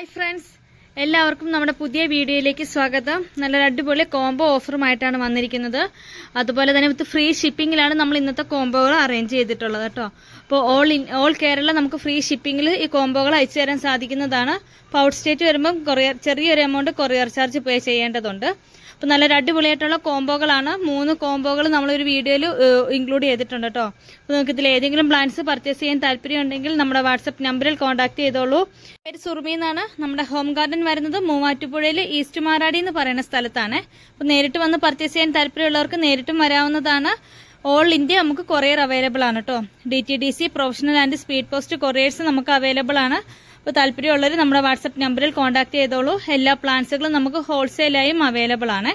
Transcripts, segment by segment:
Hi friends എല്ലാവർക്കും നമ്മുടെ പുതിയ വീഡിയോയിലേക്ക് സ്വാഗതം. നല്ലൊരു അടിപൊളി കോംബോ ഓഫറുമായിട്ടാണ് വന്നിരിക്കുന്നത്. അതുപോലെ തന്നെ വിത്ത് ഫ്രീ ഷിപ്പിങ്ങിലാണ് നമ്മൾ ഇന്നത്തെ കോംബോകൾ അറേഞ്ച് ചെയ്തിട്ടുള്ളത് കേട്ടോ. അപ്പോൾ ഓൾ ഇൻ ഓൾ കേരള നമുക്ക് ഫ്രീ ഷിപ്പിങ്ങിൽ ഈ കോംബോകൾ അയച്ചു തരാൻ സാധിക്കുന്നതാണ്. അപ്പോൾ ഔട്ട് സ്റ്റേറ്റ് വരുമ്പം കൊറിയർ ചെറിയൊരു എമൗണ്ട് കൊറിയർ ചാർജ് പേ ചെയ്യേണ്ടതുണ്ട്. അപ്പോൾ നല്ലൊരു അടിപൊളിയായിട്ടുള്ള കോംബോകളാണ്. മൂന്ന് കോംബോകൾ നമ്മളൊരു വീഡിയോയിൽ ഇൻക്ലൂഡ് ചെയ്തിട്ടുണ്ട് കേട്ടോ. അപ്പോൾ നിങ്ങൾക്ക് ഇതിൽ ഏതെങ്കിലും പ്ലാന്റ്സ് പർച്ചേസ് ചെയ്യാൻ താല്പര്യമുണ്ടെങ്കിൽ നമ്മുടെ വാട്സപ്പ് നമ്പറിൽ കോൺടാക്ട് ചെയ്തോളൂ. പേര് സുറുമി എന്നാണ്. നമ്മുടെ ഹോം ഗാർഡൻ വരുന്നത് മൂവാറ്റുപുഴയിൽ ഈസ്റ്റ് മാറാടി എന്ന് പറയുന്ന സ്ഥലത്താണ്. അപ്പോൾ നേരിട്ട് വന്ന് പർച്ചേസ് ചെയ്യാൻ താല്പര്യമുള്ളവർക്ക് നേരിട്ടും വരാവുന്നതാണ്. ഓൾ ഇന്ത്യ നമുക്ക് കൊറിയർ അവൈലബിൾ ആണ് കേട്ടോ. D T D C professional and speed post couriers നമുക്ക് അവൈലബിൾ ആണ്. അപ്പോൾ താല്പര്യമുള്ളവർ നമ്മുടെ വാട്സപ്പ് നമ്പറിൽ കോൺടാക്ട് ചെയ്തോളൂ. എല്ലാ പ്ലാന്റ്സുകളും നമുക്ക് ഹോൾസെയിലായും അവൈലബിൾ ആണ്.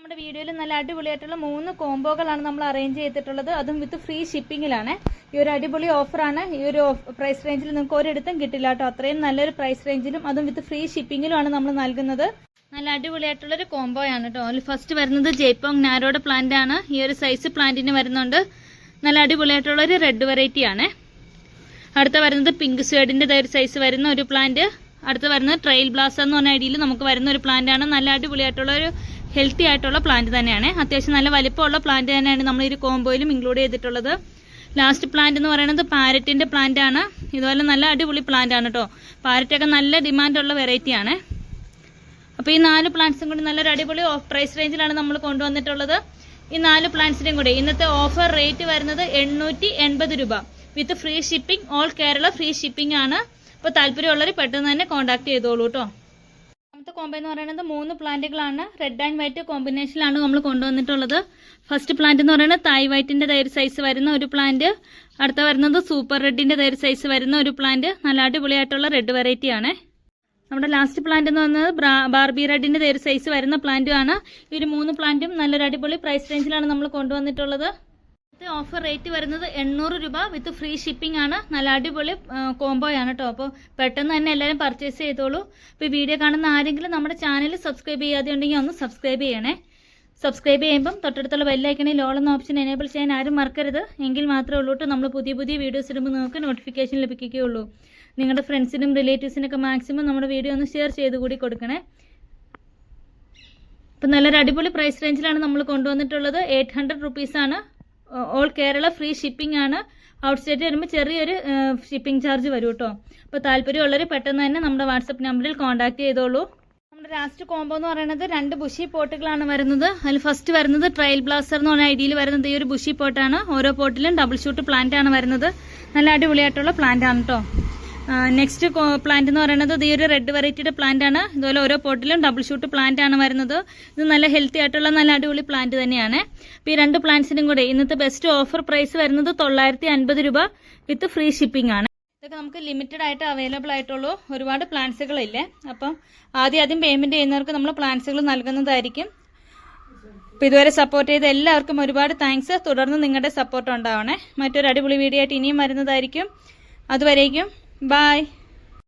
നമ്മുടെ വീഡിയോയിൽ നല്ല അടിപൊളിയായിട്ടുള്ള മൂന്ന് കോംബോകളാണ് നമ്മൾ അറേഞ്ച് ചെയ്തിട്ടുള്ളത്. അതും വിത്ത് ഫ്രീ ഷിപ്പിങ്ങിലാണ് ഈ ഒരു അടിപൊളി ഓഫറാണ് ഈ ഒരു പ്രൈസ് റേഞ്ചിൽ നിങ്ങൾക്ക് ഒരിടത്തും കിട്ടില്ല കേട്ടോ. അത്രയും നല്ലൊരു പ്രൈസ് റേഞ്ചിലും അതും വിത്ത് ഫ്രീ ഷിപ്പിങ്ങിലുമാണ് നമ്മൾ നൽകുന്നത്. നല്ല അടിപൊളിയായിട്ടുള്ളൊരു ആണ് കേട്ടോ. അതിൽ ഫസ്റ്റ് വരുന്നത് ജയ്പോങ് നാരോഡ് പ്ലാന്റ് ആണ്. ഈ ഒരു സൈസ് പ്ലാന്റിന് വരുന്നുണ്ട്. നല്ല അടിപൊളിയായിട്ടുള്ളൊരു റെഡ് വെറൈറ്റി ആണ്. അടുത്ത വരുന്നത് പിങ്ക് സ്വേഡിന്റെ ഒരു സൈസ് വരുന്ന ഒരു പ്ലാന്റ് അടുത്ത് വരുന്നത് ട്രെയിൽ ബ്ലാസ് എന്ന് പറഞ്ഞ ഐഡിയിൽ നമുക്ക് വരുന്ന ഒരു പ്ലാന്റ് ആണ്. നല്ല അടിപൊളിയായിട്ടുള്ള ഒരു ഹെൽത്തി ആയിട്ടുള്ള പ്ലാന്റ് തന്നെയാണ്. അത്യാവശ്യം നല്ല വലിപ്പമുള്ള പ്ലാന്റ് തന്നെയാണ് നമ്മൾ ഈ കോംബോയിലും ഇൻക്ലൂഡ് ചെയ്തിട്ടുള്ളത്. ലാസ്റ്റ് പ്ലാന്റ് എന്ന് പറയുന്നത് പാരറ്റിന്റെ പ്ലാന്റ് ആണ്. ഇതുപോലെ നല്ല അടിപൊളി പ്ലാന്റ് ആണ് കേട്ടോ പാരറ്റൊക്കെ നല്ല ഡിമാൻഡുള്ള വെറൈറ്റി ആണ്. അപ്പോൾ ഈ നാല് പ്ലാന്റ്സും കൂടി നല്ലൊരു അടിപൊളി ഓഫ് പ്രൈസ് റേഞ്ചിലാണ് നമ്മൾ കൊണ്ടുവന്നിട്ടുള്ളത്. ഈ നാല് പ്ലാന്റ്സിന്റെയും കൂടി ഇന്നത്തെ ഓഫർ റേറ്റ് വരുന്നത് എണ്ണൂറ്റി രൂപ. With free shipping all Kerala free shipping ആണ്. അപ്പോൾ താല്പര്യമുള്ളവർ പെട്ടെന്ന് തന്നെ കോൺടാക്ട് ചെയ്തോളൂ കേട്ടോ രണ്ടാമത്തെ കോംബോ എന്ന് പറയുന്നത് മൂന്ന് പ്ലാന്റുകളാണ്. റെഡ് ആൻഡ് വൈറ്റ് കോമ്പിനേഷനിലാണ് നമ്മൾ കൊണ്ടുവന്നിട്ടുള്ളത്. ഫസ്റ്റ് പ്ലാന്റ് എന്ന് പറയുന്നത് തായ് വൈറ്റിന്റെ തൈര് സൈസ് വരുന്ന ഒരു പ്ലാന്റ് അടുത്ത വരുന്നത് സൂപ്പർ റെഡിന്റെ തൈര് സൈസ് വരുന്ന ഒരു പ്ലാന്റ് നല്ല അടിപൊളിയായിട്ടുള്ള റെഡ് വെറൈറ്റി ആണ്. നമ്മുടെ ലാസ്റ്റ് പ്ലാന്റ് എന്ന് പറയുന്നത് ബാർബി റെഡിന്റെ തൈര് സൈസ് വരുന്ന പ്ലാന്റും ആണ്. ഈ ഒരു മൂന്ന് പ്ലാന്റും നല്ലൊരു അടിപൊളി പ്രൈസ് റേഞ്ചിലാണ് നമ്മൾ കൊണ്ടുവന്നിട്ടുള്ളത്. ഇന്നത്തെ ഓഫർ റേറ്റ് വരുന്നത് എണ്ണൂറ് രൂപ വിത്ത് ഫ്രീ ഷിപ്പിംഗ് ആണ്. നല്ല അടിപൊളി കോംബോ ആണ് കേട്ടോ അപ്പോൾ പെട്ടെന്ന് തന്നെ എല്ലാവരും പർച്ചേസ് ചെയ്തോളൂ. ഇപ്പോൾ വീഡിയോ കാണുന്ന ആരെങ്കിലും നമ്മുടെ ചാനൽ സബ്സ്ക്രൈബ് ചെയ്യാതെ ഉണ്ടെങ്കിൽ ഒന്ന് സബ്സ്ക്രൈബ് ചെയ്യണേ. സബ്സ്ക്രൈബ് ചെയ്യുമ്പം തൊട്ടടുത്തുള്ള ബെല്ലൈക്കണിൽ ഓൾ എന്ന ഓപ്ഷൻ എനേബിൾ ചെയ്യാൻ ആരും മറക്കരുത്. എങ്കിൽ മാത്രമേ ഉള്ളൂട്ട് നമ്മൾ പുതിയ പുതിയ വീഡിയോസ് ഇടുമ്പോൾ നിങ്ങൾക്ക് നോട്ടിഫിക്കേഷൻ ലഭിക്കുകയുള്ളൂ. നിങ്ങളുടെ ഫ്രണ്ട്സിനും റിലേറ്റീവ്സിനൊക്കെ മാക്സിമം നമ്മുടെ വീഡിയോ ഒന്ന് ഷെയർ ചെയ്ത് കൂടി കൊടുക്കണേ. ഇപ്പം നല്ലൊരു അടിപൊളി പ്രൈസ് റേഞ്ചിലാണ് നമ്മൾ കൊണ്ടുവന്നിട്ടുള്ളത്. എയ്റ്റ് ഹൺഡ്രഡ് റുപ്പീസാണ് ഓൾ കേരള ഫ്രീ ഷിപ്പിംഗ് ആണ്. ഔട്ട് സ്റ്റേറ്റ് വരുമ്പോൾ ചെറിയൊരു ഷിപ്പിംഗ് ചാർജ് വരും കേട്ടോ അപ്പോൾ താല്പര്യമുള്ളവർ പെട്ടെന്ന് തന്നെ നമ്മുടെ വാട്സപ്പ് നമ്പറിൽ കോൺടാക്ട് ചെയ്തോളൂ. നമ്മുടെ ലാസ്റ്റ് കോംബോ എന്ന് പറയുന്നത് രണ്ട് ബുഷി പോട്ടുകളാണ് വരുന്നത്. അതിൽ ഫസ്റ്റ് വരുന്നത് ട്രയൽ ബ്ലാസ്റ്റർ എന്ന് പറഞ്ഞ ഐഡിയയിൽ വരുന്നത് ഈ ഒരു ബുഷി പോട്ടാണ് ഓരോ പോട്ടിലും ഡബിൾ ഷൂട്ട് പ്ലാന്റ് ആണ് വരുന്നത്. നല്ല അടിപൊളിയായിട്ടുള്ള പ്ലാന്റ് ആണ് കേട്ടോ നെക്സ്റ്റ് പ്ലാന്റ് എന്ന് പറയുന്നത് ഈ ഒരു റെഡ് വെറൈറ്റിയുടെ പ്ലാന്റ് ആണ്. ഇതുപോലെ ഓരോ പോട്ടിലും ഡബിൾ ഷൂട്ട് പ്ലാന്റ് ആണ് വരുന്നത്. ഇത് നല്ല ഹെൽത്തി ആയിട്ടുള്ള നല്ല അടിപൊളി പ്ലാന്റ് തന്നെയാണ്. അപ്പോൾ ഈ രണ്ട് പ്ലാന്റ്സിനും കൂടെ ഇന്നത്തെ ബെസ്റ്റ് ഓഫർ പ്രൈസ് വരുന്നത് തൊള്ളായിരത്തി അൻപത് രൂപ വിത്ത് ഫ്രീ ഷിപ്പിംഗ് ആണ്. ഇതൊക്കെ നമുക്ക് ലിമിറ്റഡ് ആയിട്ട് അവൈലബിൾ ആയിട്ടുള്ളൂ. ഒരുപാട് പ്ലാന്റ്സുകളില്ലേ അപ്പം ആദ്യം ആദ്യം പേയ്മെന്റ് ചെയ്യുന്നവർക്ക് നമ്മൾ പ്ലാന്റ്സുകൾ നൽകുന്നതായിരിക്കും. അപ്പം ഇതുവരെ സപ്പോർട്ട് ചെയ്ത എല്ലാവർക്കും ഒരുപാട് താങ്ക്സ് തുടർന്ന് നിങ്ങളുടെ സപ്പോർട്ട് ഉണ്ടാവണേ. മറ്റൊരു അടിപൊളി വീഡിയോ ആയിട്ട് ഇനിയും വരുന്നതായിരിക്കും. അതുവരേക്കും Bye.